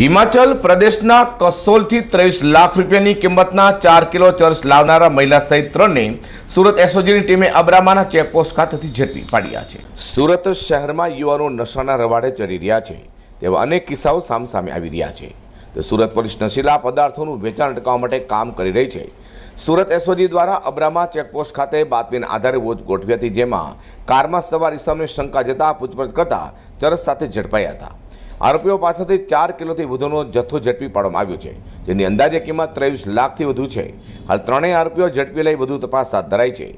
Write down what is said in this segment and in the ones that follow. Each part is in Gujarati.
હિમાચલ પ્રદેશના કસોલથી ત્રેવીસ લાખ રૂપિયાની કિંમતના ચાર કિલો ચરસ લાવનારા મહિલા સહિત ત્રણને સુરત એસઓજીની ટીમે અબ્રામાના ચેકપોસ્ટ ખાતેથી ઝડપી પાડ્યા છે. સુરત શહેરમાં યુવાનો નશાના રવાડે ચડી રહ્યા છે, તેવા અનેક કિસ્સાઓ સામસામે આવી રહ્યા છે. તો સુરત પોલીસ નશીલા પદાર્થોનું વેચાણ અટકાવવા માટે કામ કરી રહી છે. સુરત એસઓજી દ્વારા અબ્રામા ચેકપોસ્ટ ખાતે બાતમીના આધારે વોચ ગોઠવી હતી, જેમાં કારમાં સવાર ઇસમને શંકા જતા પૂછપરછ કરતા ચરસ સાથે ઝડપાયા હતા. આરોપીઓ પાસેથી ચાર કિલોથી વધુનો જથ્થો ઝડપી પાડવામાં આવ્યો છે, જેની અંદાજે કિંમત ત્રેવીસ લાખથી વધુ છે. હાલ ત્રણેય આરોપીઓ ઝડપી લઈ વધુ તપાસ હાથ ધરાઈ છે.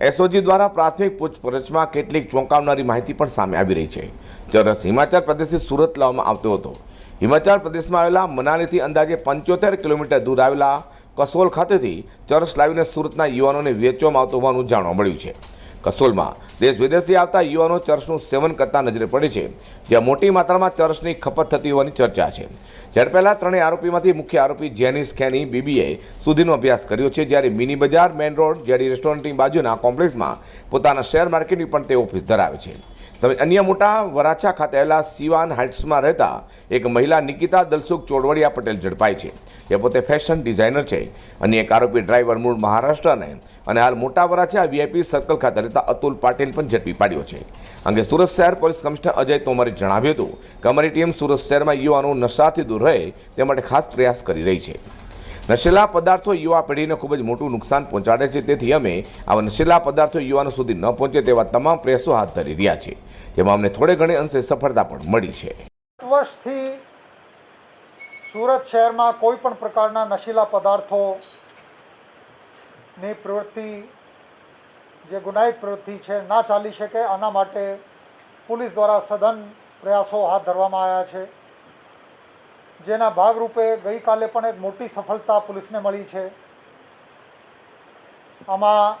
એસઓજી દ્વારા પ્રાથમિક પૂછપરછમાં કેટલીક ચોંકાવનારી માહિતી પણ સામે આવી રહી છે. ચરસ હિમાચલ પ્રદેશથી સુરત લાવવામાં આવતો હતો. હિમાચલ પ્રદેશમાં આવેલા મનાલીથી અંદાજે પંચોતેર કિલોમીટર દૂર આવેલા કસોલ ખાતેથી ચરસ લાવીને સુરતના યુવાનોને વેચવામાં આવતો હોવાનું જાણવા મળ્યું છે. કસોલમાં. દેશ વિદેશથી આવતા યુવાનો ચર્ચનું સેવન કરતા નજરે પડે છે. જ્યાં મોટી માત્રામાં ચર્ચની ખપત થતી હોવાની ચર્ચા છે. પહેલા ત્રણેય આરોપીમાંથી મુખ્ય આરોપી જેનિસ ખેની બીબીએ, સુધીનો અભ્યાસ કર્યો છે, જ્યારે મિની બજાર મેન રોડ, જેડી રેસ્ટોરન્ટની બાજુના કોમ્પ્લેક્સમાં પોતાના શેર માર્કેટની પણ તે ઓફિસ ધરાવે છે. તમે અન્ય મોટા વરાછા ખાતે આવેલા સિવાન હાઇટ્સમાં રહેતા એક મહિલા નિકિતા દલસુખ ચોડવડિયા પટેલ ઝડપાઈ છે. તે પોતે ફેશન ડિઝાઇનર છે અન્ય એક આરોપી ડ્રાઈવર મૂળ મહારાષ્ટ્રને અને હાલ મોટા વરાછા વીઆઈપી સર્કલ ખાતે રહેતા અતુલ પાટીલ પણ ઝડપી પાડ્યો છે. અંગે સુરત શહેર પોલીસ કમિશનર અજય તોમરે જણાવ્યું હતું કે અમારી ટીમ સુરત શહેરમાં યુવાનો નશાથી દૂર રહે તે માટે ખાસ પ્રયાસ કરી રહી છે. નશીલા પદાર્થો યુવા પેઢીને ખૂબ જ મોટું નુકસાન પહોંચાડે છે. તેથી અમે આવા નશીલા પદાર્થો યુવાનો સુધી ન પહોંચે તેવા તમામ પ્રયાસો હાથ ધરી રહ્યા છે જેમાં અમને થોડે ઘણી અંશે સફળતા પણ મળી છે. વર્ષથી સુરત શહેરમાં કોઈ પણ પ્રકારના નશીલા પદાર્થોની પ્રવૃત્તિ, જે ગુનાહિત પ્રવૃત્તિ છે, ના ચાલી શકે, આના માટે પોલીસ દ્વારા સઘન પ્રયાસો હાથ ધરવામાં આવ્યા છે. જેના ભાગરૂપે ગઈકાલે પણ એક મોટી સફળતા પોલીસને મળી છે. આમાં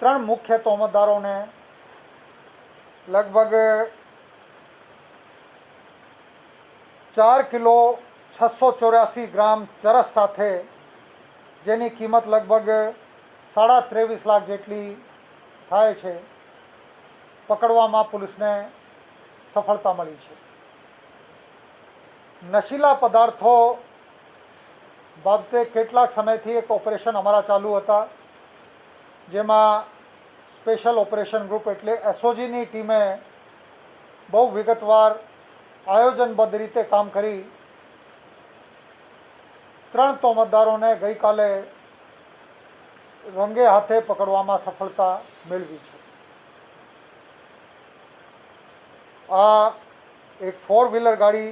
ત્રણ મુખ્ય તોહમતદારોને લગભગ ચાર કિલો છસો ચોર્યાસી ગ્રામ ચરસ સાથે, જેની કિંમત લગભગ સાડા ત્રેવીસ લાખ જેટલી થાય છે, પકડવામાં પોલીસને સફળતા મળી છે. નશીલા પદાર્થો બાબતે કેટલાક સમયથી એક ઓપરેશન અમારા ચાલુ હતા, જેમાં સ્પેશિયલ ઓપરેશન ગ્રુપ એટલે એસઓજીની ટીમે બહુ વિગતવાર આયોજનબદ્ધ રીતે કામ કરી. ત્રણ તોમતદારોને ગઈકાલે રંગે હાથે પકડવામાં સફળતા મેળવી છે. આ એક ફોર વ્હીલર ગાડી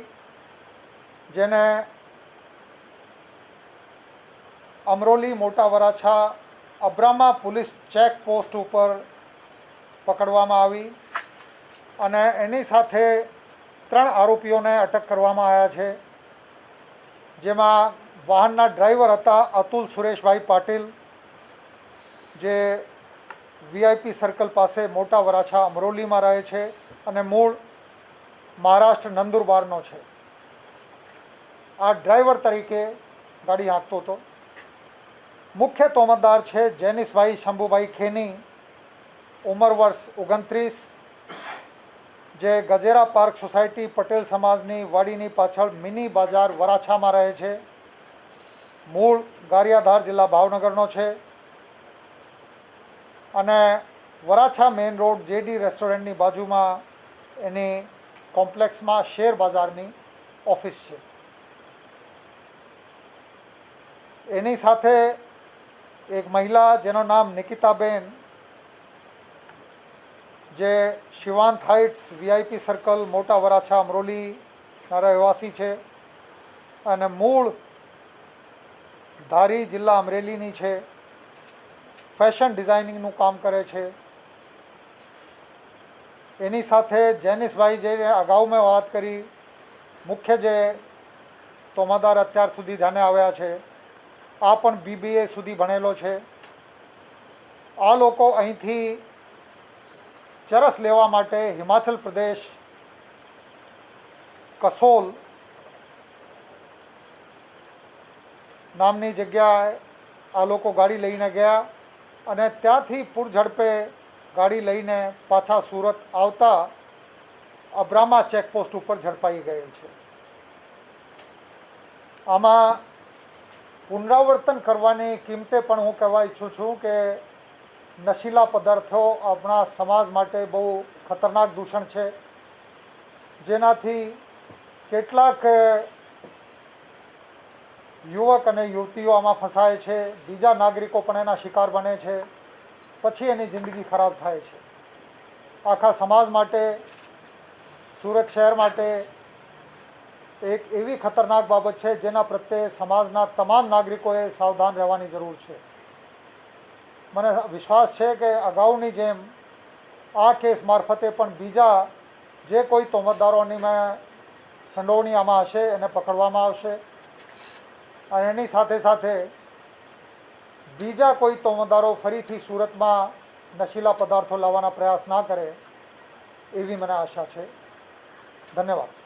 જેને Amroli Mota Varachha Abrama police check post ઉપર પકડવામાં આવી અને એની સાથે ત્રણ આરોપીઓને અટક કરવામાં આવ્યા છે. જેમાં વાહનના ડ્રાઈવર હતા અતુલ સુરેશભાઈ પાટીલ, જે વીઆઈપી સર્કલ પાસે મોટા વરાછા અમરોલીમાં રહે છે અને મૂળ મહારાષ્ટ્ર નંદુરબારનો છે. આ ડ્રાઈવર તરીકે ગાડી હાંકતો હતો. મુખ્ય તોમતદાર છે જેનિસભાઈ શંભુભાઈ ખેની. ઉંમર વર્ષ ઓગણત્રીસ. જે ગજેરા પાર્ક સોસાયટી પટેલ સમાજની વાડીની પાછળ મિની બજાર વરાછામાં રહે છે. મૂળ ગારિયાધાર જિલ્લા ભાવનગરનો છે. અને વરાછા મેઇન રોડ જેડી રેસ્ટોરન્ટની બાજુમાં એની કોમ્પ્લેક્સમાં શેર બજારની ઓફિસ છે. એની સાથે એક મહિલા જેનું નામ નિકિતાબેન, જે શિવાંત હાઇટ્સ વીઆઈપી સર્કલ, મોટા વરાછા અમરોલીના રહેવાસી છે અને મૂળ ધારી જિલ્લા અમરેલીની છે. ફેશન ડિઝાઇનિંગનું કામ કરે છે. એની સાથે જેનિસભાઈ જે અગાઉ મેં વાત કરી, મુખ્ય જે તોમાદાર અત્યાર સુધી ધ્યાને આવ્યા છે. આ પણ બીબીએ સુધી ભણેલો છે. આ લોકો અહીંથી ચરસ લેવા માટે હિમાચલ પ્રદેશ, કસોલ નામની જગ્યાએ આ લોકો ગાડી લઈને ગયા અને ત્યાંથી પૂરઝડપે ગાડી લઈને પાછા સુરત આવતા અબ્રામા ચેકપોસ્ટ ઉપર ઝડપાઈ ગયેલ છે. આમાં પુનરાવર્તન કરવાની કિંમતે પણ હું કહેવા ઈચ્છું છું કે નશીલા પદાર્થો આપણા સમાજ માટે બહુ ખતરનાક દૂષણ છે. જેનાથી કેટલાક યુવક અને યુવતીઓ આમાં ફસાય છે, બીજા નાગરિકો પણ એના શિકાર બને છે, પછી એની જિંદગી ખરાબ થાય છે. આખા સમાજ માટે, સુરત શહેર માટે એક એવી ખતરનાક બાબત છે જેના પ્રત્યે સમાજના તમામ નાગરિકોએ સાવધાન રહેવાની જરૂર છે. મને વિશ્વાસ છે કે અગાઉની જેમ આ કેસ મારફતે પણ બીજા જે કોઈ તોમતદારોની મેં સંડોવણી આમાં હશે એને પકડવામાં આવશે. અને એની સાથે સાથે બીજા કોઈ તોમતદારો ફરીથી સુરતમાં નશીલા પદાર્થો લાવવાના પ્રયાસ ના કરે એવી મને આશા છે. ધન્યવાદ.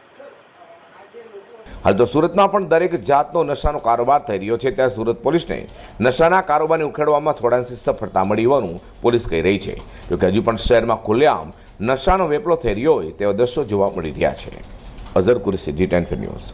હાલ તો સુરતમાં પણ દરેક જાતનો નશાનો કારોબાર થઈ રહ્યો છે. ત્યારે સુરત પોલીસને નશાના કારોબારને ઉખેડવામાં થોડાંશી સફળતા મળી હોવાનું પોલીસ કહી રહી છે. જોકે હજુ પણ શહેરમાં ખુલ્લેઆમ નશાનો વેપલો થઈ રહ્યો હોય તેવા દ્રશ્યો જોવા મળી રહ્યા છે. Azhar Qureshi, G ten news.